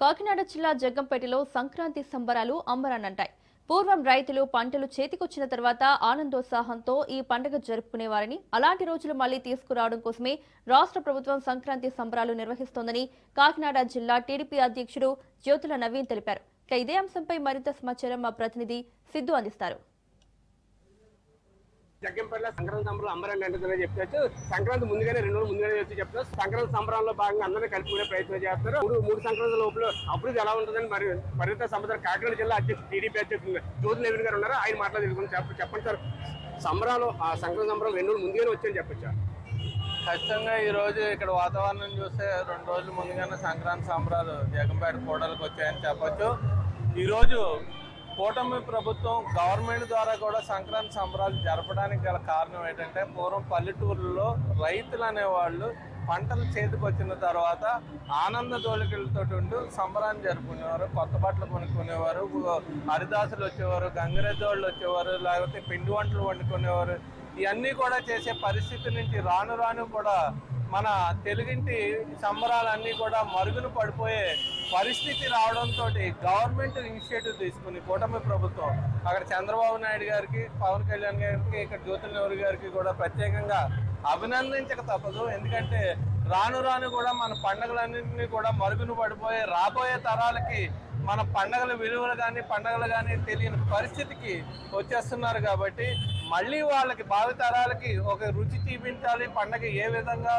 కాకినాడ జిల్లా జగ్గంపేటలో సంక్రాంతి సంబరాలు అంబరాన్నంటాయి. పూర్వం రైతులు పంటలు చేతికొచ్చిన తర్వాత ఆనందోత్సాహంతో ఈ పండుగ జరుపుకునేవారని అలాంటి రోజులు మళ్ళీ తీసుకురావడం కోసమే రాష్ట్ర ప్రభుత్వం సంక్రాంతి సంబరాలు నిర్వహిస్తోందని కాకినాడ జిల్లా టీడీపీ అధ్యక్షుడు జ్యోతుల నవీన్ తెలిపారు. ఇక ఇదే అంశంపై మరింత సమాచారం మా ప్రతినిధి సిద్ధు అందిస్తారు. జగ్గంపల్లి సంక్రాంతి సంబరాలు అంబరాన్ని అంటే చెప్పచ్చు. సంక్రాంతి ముందుగానే రెండు రోజులు ముందుగానే వచ్చి చెప్తారు సంక్రాంతి సంబరాల్లో భాగంగా అందరినీ కలుపుకునే ప్రయత్నం చేస్తారు. మూడు మూడు సంక్రాంతి లోపల అభివృద్ధి ఎలా ఉంటుందని మరి మరింత సమాచారం కాకినాడ జిల్లా అధ్యక్షుడు టీడీపీ అధ్యక్షుడు జ్యోతి నవీన్ గారు ఉన్నారు. ఆయన మాటలు తెలుసుకుని చెప్ప చెప్పండి సార్. సంబరాలు ఆ సంక్రాంతి సంబరం రెండు రోజులు ముందుగానే వచ్చాయని చెప్పచ్చు. ఖచ్చితంగా ఈరోజు ఇక్కడ వాతావరణం చూస్తే రెండు రోజులు ముందుగానే సంక్రాంతి సంబరాలు జగంపేట కోడలకు వచ్చాయని చెప్పచ్చు. ఈరోజు కూటమి ప్రభుత్వం గవర్నమెంట్ ద్వారా కూడా సంక్రాంతి సంబరాలు జరపడానికి గల కారణం ఏంటంటే పూర్వం పల్లెటూరులో రైతులు అనేవాళ్ళు పంటలు చేతికి వచ్చిన తర్వాత ఆనంద దోలికలతో ఉంటూ సంబరాన్ని జరుపుకునేవారు కొత్త బట్టలు కొనుక్కునేవారు హరిదాసులు వచ్చేవారు గంగిరెద్దోళ్ళు వచ్చేవారు లేకపోతే పిండి వంటలు వండుకునేవారు. ఇవన్నీ కూడా చేసే పరిస్థితి నుంచి రాను రాను కూడా మన తెలుగింటి సంబరాలన్నీ కూడా మరుగులు పడిపోయే పరిస్థితి రావడంతో గవర్నమెంట్ ఇనిషియేటివ్ తీసుకుని కూటమి ప్రభుత్వం. అక్కడ చంద్రబాబు నాయుడు గారికి పవన్ కళ్యాణ్ గారికి ఇక్కడ జ్యోతి నెహ్రూ గారికి కూడా ప్రత్యేకంగా అభినందించక తప్పదు. ఎందుకంటే రాను రాను కూడా మన పండుగలన్నింటినీ కూడా మరుగున పడిపోయే రాబోయే తరాలకి మన పండగల విలువలు కానీ పండగలు కానీ తెలియని పరిస్థితికి వచ్చేస్తున్నారు కాబట్టి మళ్ళీ వాళ్ళకి భావితరాలకి ఒక రుచి చూపించాలి పండగ ఏ విధంగా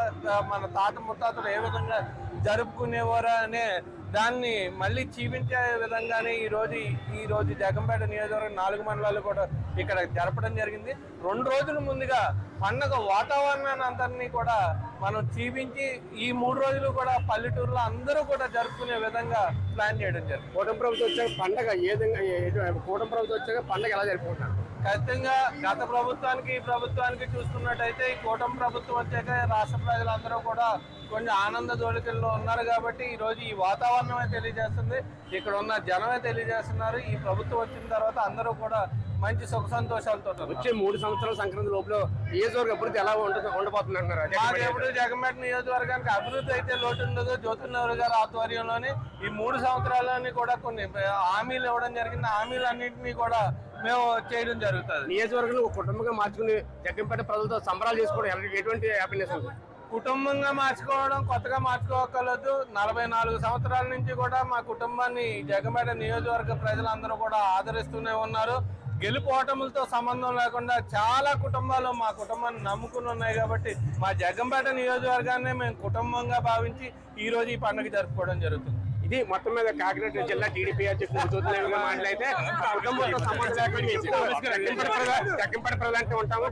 మన తాత ముత్తాతలు ఏ విధంగా జరుపుకునేవారు అనే దాన్ని మళ్ళీ చూపించే విధంగానే ఈ రోజు ఈ రోజు జగంపేట నియోజకవర్గం నాలుగు మండలాలు కూడా ఇక్కడ జరపడం జరిగింది. రెండు రోజుల ముందుగా పండగ వాతావరణాన్ని అందరినీ కూడా మనం చూపించి ఈ మూడు రోజులు కూడా పల్లెటూరులో అందరూ కూడా జరుపుకునే విధంగా ప్లాన్ చేయడం జరిగింది. కూటమి ప్రభుత్వం వచ్చాక పండగ ఏ విధంగా కూటమి ప్రభుత్వం వచ్చాక పండగ ఎలా జరుపుకుంటారు? ఖచ్చితంగా గత ప్రభుత్వానికి ఈ ప్రభుత్వానికి చూసుకున్నట్టయితే ఈ కూటమి ప్రభుత్వం వచ్చాక రాష్ట్ర ప్రజలందరూ కూడా కొంచెం ఆనంద దోళికల్లో ఉన్నారు కాబట్టి ఈ రోజు ఈ వాతావరణమే తెలియజేస్తుంది. ఇక్కడ ఉన్న జనమే తెలియజేస్తున్నారు. ఈ ప్రభుత్వం వచ్చిన తర్వాత అందరూ కూడా మంచి సుఖ సంతోషాలతో. వచ్చే మూడు సంవత్సరాల సంక్రాంతి లోపల నియోజకవర్గ అభివృద్ధి ఎలా ఉంటుంది ఉండబోతుంది అంటున్నారు ఎప్పుడు జగన్పేట నియోజకవర్గానికి అభివృద్ధి అయితే లోటు ఉండదు. జ్యోతినగర్ గారి ఆధ్వర్యంలోని ఈ మూడు సంవత్సరాలని కూడా కొన్ని హామీలు ఇవ్వడం జరిగింది. హామీలన్నింటినీ కూడా మేము చేయడం జరుగుతుంది. నియోజకవర్గంలో ఒక కుటుంబంగా మార్చుకుని జగ్గంపేట ప్రజలతో సంబరాలు చేసుకోవడం ఎటువంటి హ్యాపీనెస్ ఉంది? కుటుంబంగా మార్చుకోవడం కొత్తగా మార్చుకోగలదు నలభై నాలుగు సంవత్సరాల నుంచి కూడా మా కుటుంబాన్ని జగమేట నియోజకవర్గ ప్రజలందరూ కూడా ఆదరిస్తూనే ఉన్నారు. గెలుపు ఓటములతో సంబంధం లేకుండా చాలా కుటుంబాలు మా కుటుంబాన్ని నమ్ముకుని ఉన్నాయి కాబట్టి మా జగంపేట నియోజకవర్గాన్ని మేము కుటుంబంగా భావించి ఈరోజు ఈ పండుగ జరుపుకోవడం జరుగుతుంది. ఇది మొత్తం మీద కాకినాడ జిల్లా టీడీపీ అధ్యక్షుడు మాట్లాడితే కుటుంబంతో సంబంధం లేకుండా జగ్గంపేట ప్రజలు జగ్గంపేట ప్రజలు అంటే ఉంటాము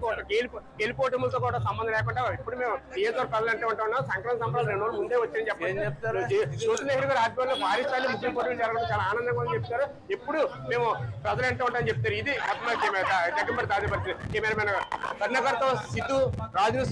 గెలుపోటములతో కూడా సంబంధం లేకుండా ఇప్పుడు మేము నియోజకవర్గ ప్రజలు అంటే ఉంటాం సంక్రాంతి సంబరాలు రెండు రోజులు ముందే వచ్చని చెప్పి ఏం చెప్తారు? జ్యోతి నెహ్రూ గారు ఆధ్వర్యంలో భారీ స్థాయిలో ముస్లిం పోటీలు జరగడం చాలా ఆనందంగా ఉందని చెప్తారు. ఇప్పుడు మేము ప్రజలు అంటే ఉంటామని చెప్తారు. ఇది మొత్తం జగ్గంపేట తాజా పరిస్థితి. కెమెరామెన్ కర్ణకర్తో సిద్ధు రాజు